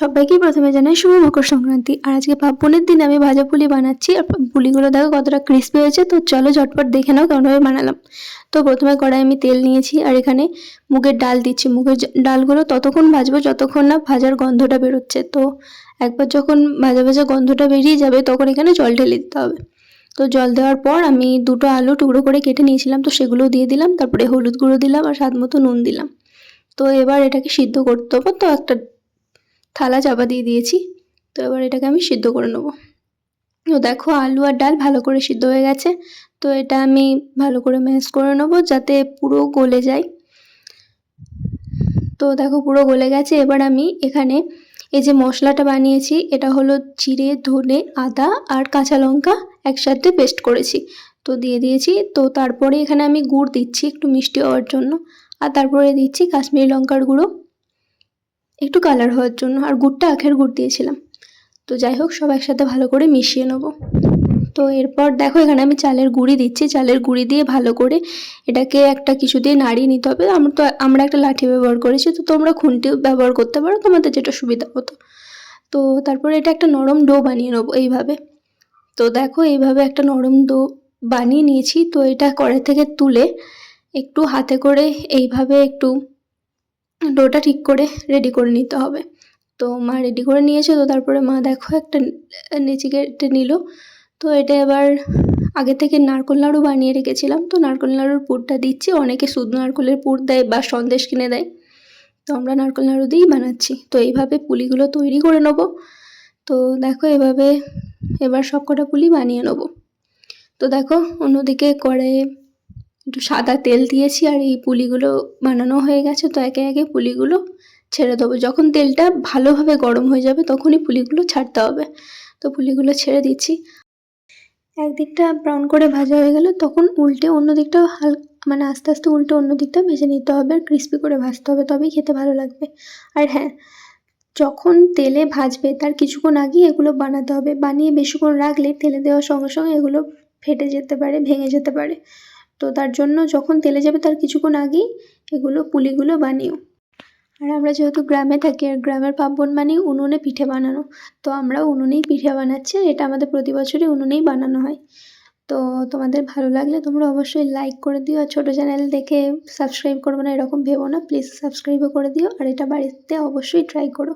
সবাইকে প্রথমে জানাই শুভ মকর সংক্রান্তি। আর আজকে পার্বণের দিন আমি ভাজা পুলি বানাচ্ছি আর পুলিগুলো দেখো কতটা ক্রিস্পি হয়েছে। তো চলো ঝটপট দেখে নাও কেমনভাবে বানালাম। তো প্রথমে কড়াই আমি তেল নিয়েছি আর এখানে মুগের ডাল দিচ্ছি। মুগের ডালগুলো ততক্ষণ ভাজবো যতক্ষণ না ভাজার গন্ধটা বেরোচ্ছে। তো একবার যখন ভাজা ভাজা গন্ধটা বেরিয়ে যাবে তখন এখানে জল ঢেলে দিতে হবে। তো জল দেওয়ার পর আমি দুটো আলু টুকরো করে কেটে নিয়েছিলাম। তো সেগুলোও দিয়ে দিলাম। তারপরে হলুদ গুঁড়ো দিলাম আর স্বাদ মতো নুন দিলাম। তো এবার এটাকে সিদ্ধ করতে হবে। তো একটা থালা চাপা দিয়ে দিয়েছি। তো এবার এটাকে আমি সিদ্ধ করে নেব। তো দেখো আলু আর ডাল ভালো করে সিদ্ধ হয়ে গেছে। তো এটা আমি ভালো করে ম্যাশ করে নেব যাতে পুরো গলে যায়। তো দেখো পুরো গলে গেছে। এবার আমি এখানে এই যে মশলাটা বানিয়েছি, এটা হলো জিরে, ধনে, আদা আর কাঁচা লঙ্কা একসাথে পেস্ট করেছি। তো দিয়ে দিয়েছি। তো তারপরে এখানে আমি গুড় দিচ্ছি একটু মিষ্টি হওয়ার জন্য। আর তারপরে দিচ্ছি কাশ্মীরি লঙ্কার গুঁড়ো। একটু কালার হওয়ার জন্য আর গুড়টা আখের গুড় দিয়েছিলাম। তো যাই হোক, সব একসাথে ভালো করে মিশিয়ে নেব। তো এরপর দেখো এখানে আমি চালের গুঁড়ি দিচ্ছি। চালের গুঁড়ি দিয়ে ভালো করে এটাকে একটা কিছু দিয়ে নাড়িয়ে নিতে হবে। আমরা তো, আমরা একটা লাঠি ব্যবহার করেছি, তো তোমরা খুন্তিও ব্যবহার করতে পারো, তোমাদের যেটা সুবিধা হতো। তো তারপরে এটা একটা নরম ডো বানিয়ে নেব এইভাবে। তো দেখো এইভাবে একটা নরম ডো বানিয়ে নিয়েছি। তো এটা কড়াই থেকে তুলে একটু হাতে করে এইভাবে একটু ডোটা ঠিক করে রেডি করে নিতে হবে। তো মা রেডি করে নিয়েছে, তো তারপরে মা দেখো একটা নেচি কেটে নিল। তো এটা এবার আগে থেকে নারকোল নাড়ু বানিয়ে রেখেছিলাম। তো নারকোল নাড়ুর পুরটা দিচ্ছি, অনেকে শুধু নারকোলের পুর দেয় বা সন্দেশ কিনে দেয়। তো আমরা নারকোল নাড়ু দিয়েই বানাচ্ছি। তো এইভাবে পুলিগুলো তৈরি করে নেব। তো দেখো এভাবে এবার সব কটা পুলি বানিয়ে নেব। তো দেখো অন্যদিকে কড়াইয়ে একটু সাদা তেল দিয়েছি আর এই পুলিগুলো বানানো হয়ে গেছে, তো একে একে পুলিগুলো ছেড়ে দেবো। যখন তেলটা ভালোভাবে গরম হয়ে যাবে তখনই পুলিগুলো ছাড়তে হবে। তো পুলিগুলো ছেড়ে দিচ্ছি। একদিকটা ব্রাউন করে ভাজা হয়ে গেলে, তখন উল্টে অন্য দিকটা হাল মানে আস্তে আস্তে উল্টে অন্য দিকটা ভেজে নিতে হবে আর ক্রিস্পি করে ভাজতে হবে, তবেই খেতে ভালো লাগবে। আর হ্যাঁ যখন তেলে ভাজবে তার কিছুক্ষণ আগেই এগুলো বানাতে হবে। বানিয়ে বেশিক্ষণ রাখলে তেলে দেওয়ার সঙ্গে সঙ্গে এগুলো ফেটে যেতে পারে, ভেঙে যেতে পারে। তো তার জন্য যখন তেলে যাবে তার কিছুক্ষণ আগেই এগুলো পুলিগুলো বানিও। আর আমরা যেহেতু গ্রামে থাকি আর গ্রামের পার্বণ মানে উনুনে পিঠে বানানো, তো আমরা উনুনেই পিঠে বানাচ্ছি এটা আমাদের প্রতি বছরই উনুনেই বানানো হয়। তো তোমাদের ভালো লাগলে তোমরা অবশ্যই লাইক করে দিও আর ছোটো চ্যানেল দেখে সাবস্ক্রাইব করব না, এরকম ভেবো না প্লিজ সাবস্ক্রাইবও করে দিও আর এটা বাড়িতে অবশ্যই ট্রাই করো।